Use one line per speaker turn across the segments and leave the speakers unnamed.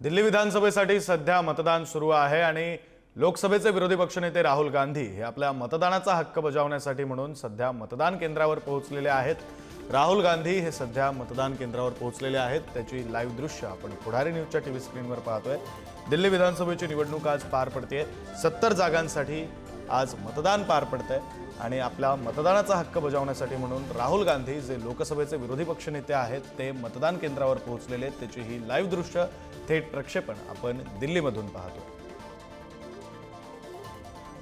दिल्ली विधानसभेसाठी सध्या मतदान सुरू आहे आणि लोकसभेचे विरोधी पक्षनेते राहुल गांधी हे आपल्या मतदानाचा हक्क बजावण्यासाठी म्हणून सध्या मतदान केंद्रावर पोहोचलेले आहेत. राहुल गांधी हे सध्या मतदान केंद्रावर पोहोचलेले आहेत. त्याची लाईव्ह दृश्य आपण पुढारी न्यूजच्या टी व्ही स्क्रीनवर पाहतोय. दिल्ली विधानसभेची निवडणूक आज पार पडते सत्तर जागांसाठी आज मतदान पार पडतंय. आणि आपल्या मतदानाचा हक्क बजावण्यासाठी म्हणून राहुल गांधी जे लोकसभेचे विरोधी पक्षनेते आहेत ते मतदान केंद्रावर पोहोचलेले आहेत. त्याची ही लाईव्ह दृश्य थेट प्रक्षेपण आपण दिल्लीमधून पाहतो.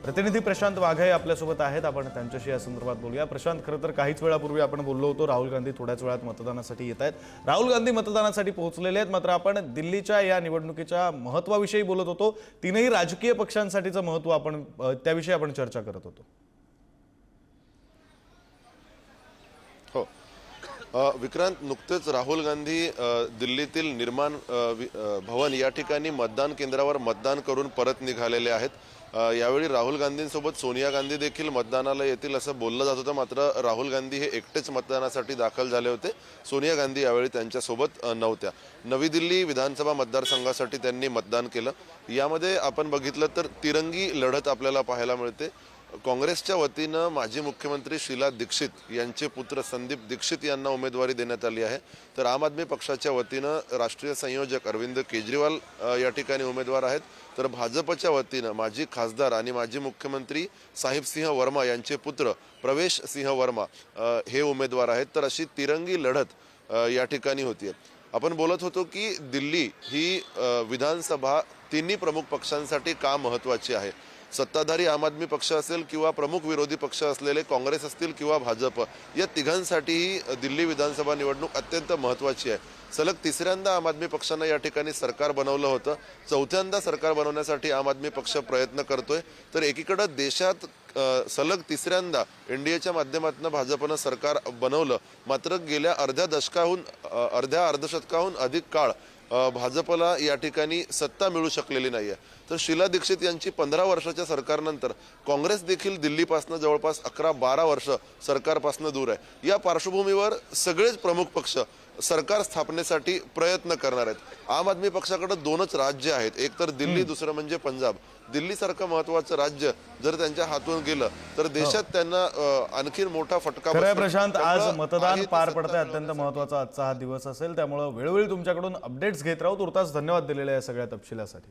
प्रतिनिधी प्रशांत वाघे आपल्यासोबत आहेत. आपण त्यांच्याशी या संदर्भात बोलूया. प्रशांत खरं तर काहीच वेळापूर्वी आपण बोललो होतो राहुल गांधी थोड्याच वेळात मतदानासाठी येत आहेत. राहुल गांधी मतदानासाठी पोहोचलेले आहेत मात्र आपण दिल्लीच्या या निवडणुकीच्या महत्वाविषयी बोलत होतो. तीनही राजकीय पक्षांसाठीचं महत्त्व आपण त्याविषयी आपण चर्चा करत होतो.
हो. विक्रांत नुकतेच राहुल गांधी दिल्लीतील निर्माण भवन या ठिकाणी मतदान केंद्रावर मतदान करून परत निघालेले आहेत. यावेळी राहुल गांधींसोबत सोनिया गांधी देखील मतदानाला येतील असं बोललं जात होतं. मात्र राहुल गांधी हे एकटेच मतदानासाठी दाखल झाले होते. सोनिया गांधी यावेळी त्यांच्यासोबत नव्हत्या. नवी दिल्ली विधानसभा मतदारसंघासाठी त्यांनी मतदान केलं. यामध्ये आपण बघितलं तर तिरंगी लढत आपल्याला पाहायला मिळते. काँग्रेसच्या वतीनं माजी मुख्यमंत्री शीला दीक्षित यांचे पुत्र संदीप दीक्षित यांना उमेदवारी देण्यात आली आहे. तर आम आदमी पक्षाच्या वतीनं राष्ट्रीय संयोजक अरविंद केजरीवाल या ठिकाणी उमेदवार आहेत. तर भाजपच्या वतीनं माजी खासदार आणि माजी मुख्यमंत्री साहिबसिंह वर्मा यांचे पुत्र प्रवेश सिंह वर्मा हे उमेदवार आहेत. तर अशी तिरंगी लढत या ठिकाणी होती आपण बोलत होतो की दिल्ली ही विधानसभा तिन्ही प्रमुख पक्षांसाठी का महत्त्वाची आहे? सत्ताधारी आम आदमी पक्ष असेल किंवा प्रमुख विरोधी पक्ष असलेले काँग्रेस असतील किंवा भाजप या तिघांसाठीही दिल्ली विधानसभा निवडणूक अत्यंत महत्त्वाची आहे. सलग तिसऱ्यांदा आम आदमी पक्षानं या ठिकाणी सरकार बनवलं होतं. चौथ्यांदा सरकार बनवण्यासाठी आम आदमी पक्ष प्रयत्न करतोय. तर एकीकडं देशात सलग तिसऱ्यांदा एनडीएच्या माध्यमातून भाजपनं सरकार बनवलं. मात्र गेल्या अर्ध्या दशकाहून अर्ध्या अर्धशतकाहून अधिक काळ भाजपला या ठिकाणी सत्ता मिळू शकलेली नाहीये. तर शीला दीक्षित यांची पंधरा वर्षाच्या सरकारनंतर काँग्रेस देखील दिल्लीपासून जवळपास अकरा बारा वर्ष सरकारपासून दूर आहे. या पार्श्वभूमीवर सगळेच प्रमुख पक्ष सरकार स्थापनेसाठी प्रयत्न करणार आहेत. आम आदमी पक्षाकडे दोनच राज्य आहेत. एक तर दिल्ली दुसरं म्हणजे पंजाब. दिल्लीसारखं महत्वाचं राज्य जर त्यांच्या हातून गेलं तर देशात त्यांना आणखीन मोठा फटका.
प्रशांत आज मतदान पार पडतंय. अत्यंत महत्त्वाचा आजचा हा दिवस असेल. त्यामुळं वेळोवेळी तुमच्याकडून अपडेट्स घेत राहू. तुर्तास धन्यवाद दिलेल्या या सगळ्या तपशिलासाठी.